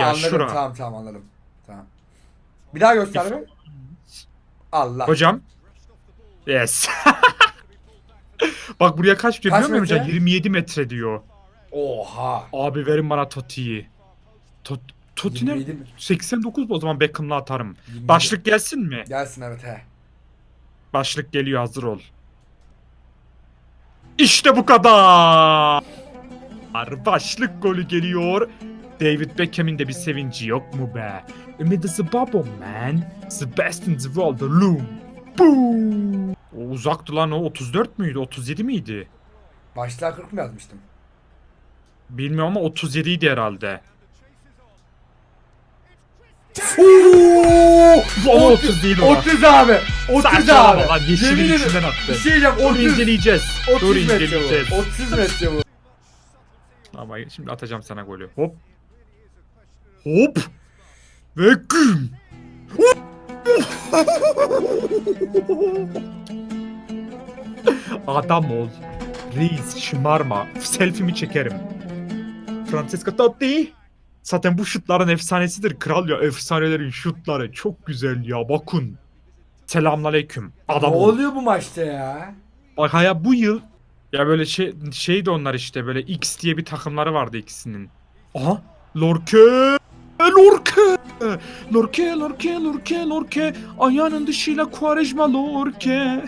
Ya anladım şura. tamam tamam anladım. Tamam. Bir daha göster mi? Allah. Hocam. Yes. Bak buraya kaç diyor Kaç biliyor musun hocam? metre? 27 metre diyor. Oha. Abi verin bana Toti'yi. Tot Totti ne? 27 mi? 89 mu? o zaman Beckham'la atarım. 27. Başlık gelsin mi? Gelsin evet he. Başlık geliyor hazır ol. İşte bu kadar. Başlık golü geliyor. David Beckham'in de bir sevinci yok mu be? Amid the bubble man. The best in the loom. Boom. O uzaktı lan o 34 müydü 37 miydi? Başlığa 40 mı yazmıştım? Bilmiyorum ama 37 idi herhalde. Ooo! Ama 30 değil o. 30 abi. 30 Saçmalama abi. lan yeşilin içinden Bir attı. şey diyeceğim Dur 30. inceleyeceğiz. 30 Dur metre inceleyeceğiz. bu. 30 metre bu. Ama şimdi atacağım sana golü. Hop. Hop. Ve güm. Adam ol. Reis şımarma. Selfie'mi çekerim. Francesco Totti. Zaten bu şutların efsanesidir kral ya. Efsanelerin şutları çok güzel ya bakın. Selamünaleyküm. Adam ne ol. oluyor bu maçta ya? Bak ya bu yıl ya böyle şey şeydi onlar işte böyle X diye bir takımları vardı ikisinin. Aha Lorke Lorke Lorke Lorke Lorke Lorke ayağının dışıyla Quaresma Lorke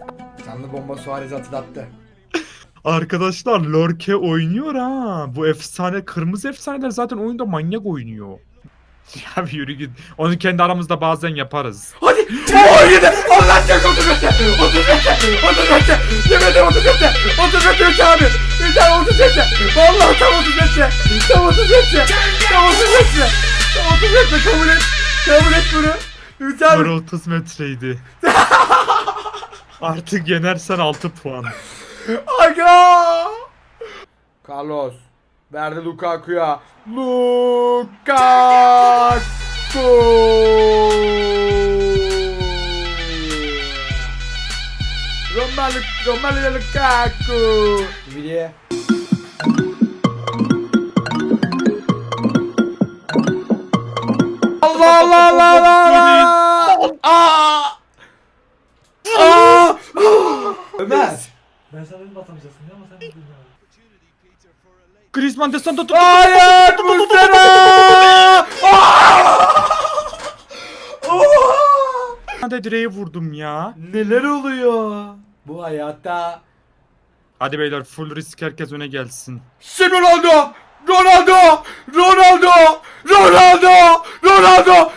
Canlı bomba Suarez hatırlattı. Arkadaşlar Lorke oynuyor ha. Bu efsane kırmızı efsaneler zaten oyunda manyak oynuyor. Ya bir yürü git. Onu kendi aramızda bazen yaparız. Hadi! Oo yedi! Allah çok 30 metre! 30 metre! 30 metre! Yemin ederim 30 metre! 30 metre üç abi! Abi 30 metre! Vallahi tam 30 metre! Tam 30 metre! Tam 30 metre! Tam 30 metre kabul et! Kabul et bunu! Üç abi! Böyle 30 metreydi. Artık yenersen 6 puan. Aga! Carlos verdi Lukaku'ya. Lukaku! Romelu, Romelu Lukaku! Dividiye. Allah Allah Allah Allah Allah! Aa! Aa! Ömer! Ben sana dedim atamayacaksın ama sen de bilmiyorum. Griezmann destan tut. Hayır Muslera! Hadi direğe vurdum ya. Neler oluyor? Bu hayatta. Hadi beyler full risk herkes öne gelsin. Şimdi Ronaldo! Ronaldo! Ronaldo! Ronaldo! Ronaldo!